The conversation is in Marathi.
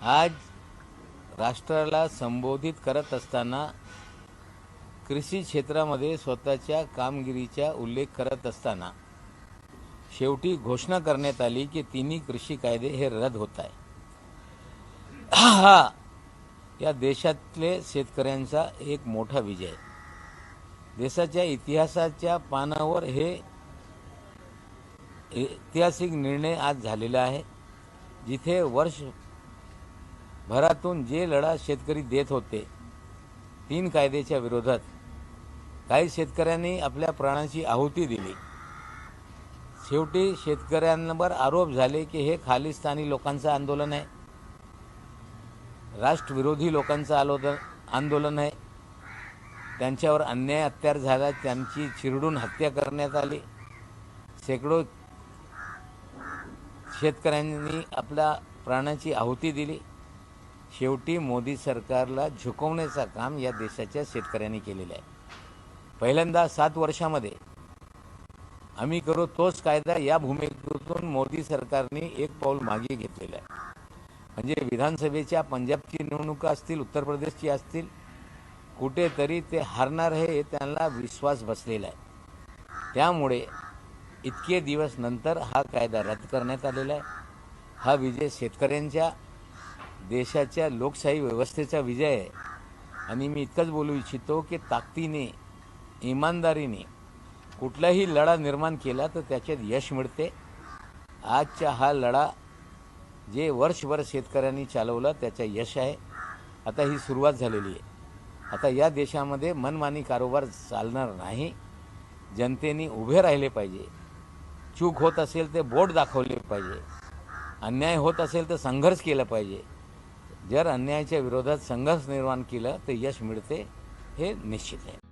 आज राष्ट्राला संबोधित करत असताना कृषी क्षेत्रामध्ये स्वतःच्या कामगिरीचा उल्लेख करत असताना शेवटी घोषणा करण्यात आली की तिन्ही कृषी कायदे हे रद्द होत आहे हा या देशातले शेतकऱ्यांचा एक मोठा विजय देशाच्या इतिहासाच्या पानावर हे ऐतिहासिक निर्णय आज झालेला आहे जिथे वर्ष भरातून जे लढा शेतकरी देत होते तीन कायद्याच्या विरोधात काही शेतकऱ्यांनी आपल्या प्राणाची आहुती दिली. शेवटी शेतकऱ्यांवर आरोप झाले की हे खालिस्तानी लोकांचं आंदोलन आहे. राष्ट्रविरोधी लोकांचं आलोदन आंदोलन आहे. त्यांच्यावर अन्याय अत्यार झाला त्यांची चिरडून हत्या करण्यात आली. शेकडो शेतकऱ्यांनी आपल्या प्राणाची आहुती दिली. शेवटी मोदी सरकारला झुकवण्याचं काम या देशाच्या शेतकऱ्यांनी केलेलं आहे. पहिल्यांदा सात वर्षामध्ये आम्ही करू तोच कायदा या भूमिकेतून मोदी सरकारने एक पाऊल मागे घेतलेलं आहे. म्हणजे विधानसभेच्या पंजाबची निवडणुका असतील उत्तर प्रदेशची असतील कुठेतरी ते हारणार हे त्यांना विश्वास बसलेला आहे. त्यामुळे इतके दिवस नंतर हा कायदा रद्द करण्यात आलेला आहे. हा विजय शेतकऱ्यांच्या देशाच्या लोकशाही व्यवस्थेचा विजय आहे. आणि मी इतकंच बोलू इच्छितो की ताकदीने इमानदारीने कुठलाही लढा निर्माण केला तर त्याच्यात यश मिळते. आजचा हा लढा जे वर्षभर शेतकऱ्यांनी चालवला त्याचा यश आहे. आता ही सुरुवात झालेली आहे. आता या देशामध्ये मनमानी कारोबार चालणार नाही. जनतेने उभे राहिले पाहिजे. चूक होत असेल ते बोट दाखवले पाहिजे. अन्याय होत असेल तर संघर्ष केला पाहिजे. जर अन्यायाच्या विरोधात संघर्ष निर्माण केला तर यश मिळते हे निश्चित आहे.